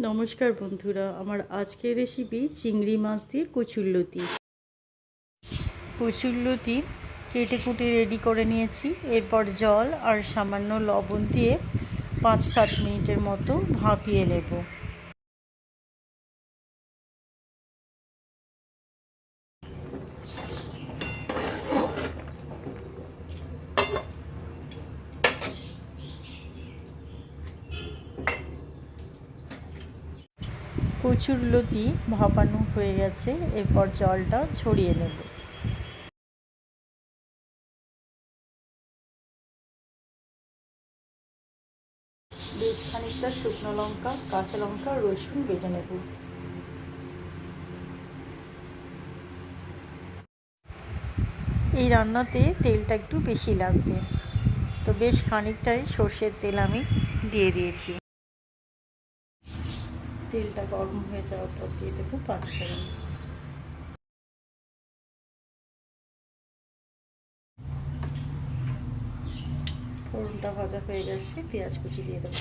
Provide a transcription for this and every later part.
নমস্কার বন্ধুরা, আমার আজকের রেসিপি চিংড়ি মাছ দিয়ে কচুরলতি কচুরলতি কেটে কুটে রেডি করে নিয়েছি। এরপর জল আর সামান্য লবণ দিয়ে পাঁচ সাত মিনিটের মতো ভাপিয়ে নেব। কচুর লতি ভাপানো হয়ে গেছে, এরপর জলটা ছড়িয়ে নেব। বেশ খানিকটা শুকনো লঙ্কা, কাঁচা লঙ্কা, রসুন বেটে নেব। এই রান্নাতে তেলটা একটু বেশি লাগবে। তো বেশ খানিকটাই সর্ষের তেল আমি দিয়ে দিয়েছি। তেলটা গরম হয়ে যাওয়ার পর দিয়ে দেবো পাঁচ ফোড়ন। ফোড়নটা ভাজা হয়ে গেছে, পেঁয়াজ কুচি দিয়ে দেবো।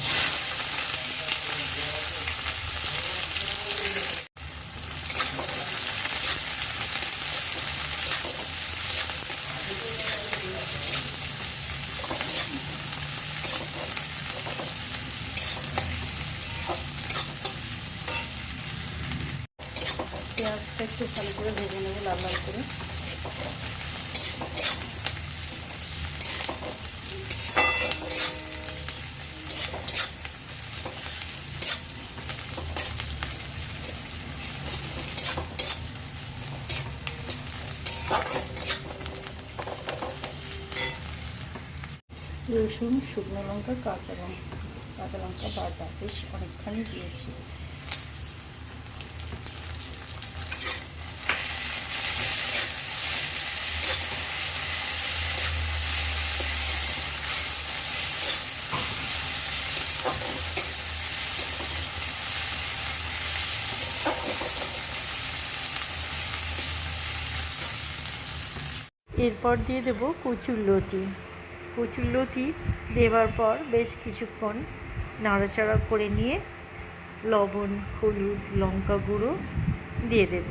পেঁয়াজটা একটু ভালো করে ভেজে নেব, লাল লাল করে। রসুন, শুকনো লঙ্কা, কাঁচা লঙ্কা কাঁচা লঙ্কা বাটা, বেশ অনেকখানি দিয়েছি। এরপর দিয়ে দেবো কচুর লতি। কচুর লতি দেওয়ার পর বেশ কিছুক্ষণ নাড়াচাড়া করে নিয়ে লবণ, হলুদ, লঙ্কা গুঁড়ো দিয়ে দেব।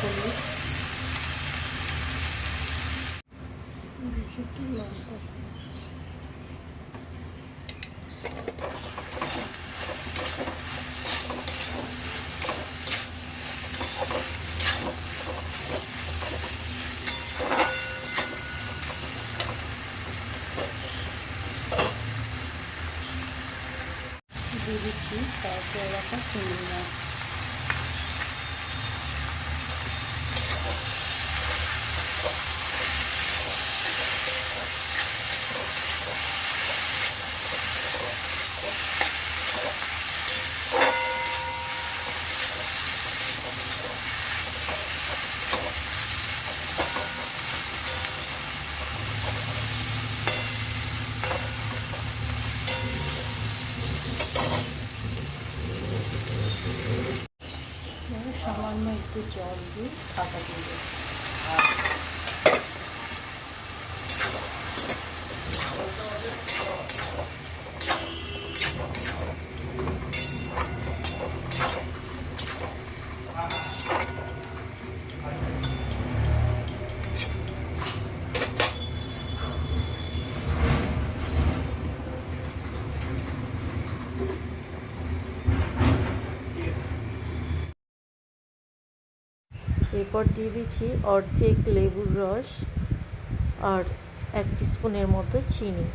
হলুদ একটু লঙ্কা দিয়ে দিচ্ছি তারপর রাখা চিংড়ি মাছ সামান্য একটু জল দিয়ে ঢাকা দিয়ে দেবো এরপর দিয়ে দিচ্ছি অর্ধেক লেবুর রস আর এক স্পুনের মতো চিনি।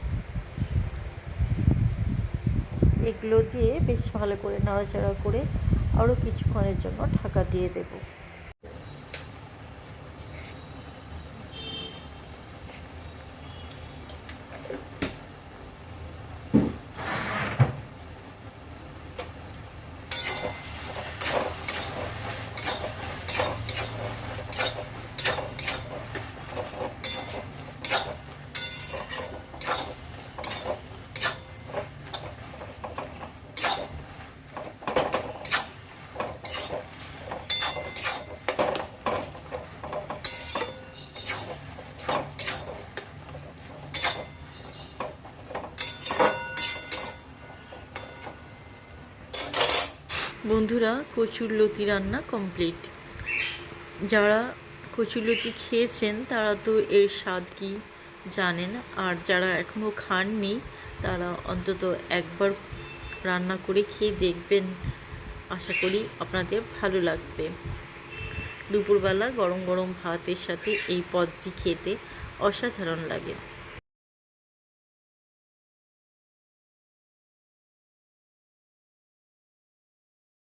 এগুলো দিয়ে বেশ ভালো করে নাড়াচাড়া করে আরও কিছুক্ষণের জন্য ঢাকা দিয়ে দেবো। বন্ধুরা, কচুর লতি রান্না কমপ্লিট যারা কচুর লতি খেয়েছেন, তারা তো এর স্বাদ কি জানেন। আর যারা এখনও খাননি, তারা অন্তত একবার রান্না করে খেয়ে দেখবেন। আশা করি আপনাদের ভালো লাগবে। দুপুরবেলা গরম গরম ভাতের সাথে এই পদটি খেতে অসাধারণ লাগে।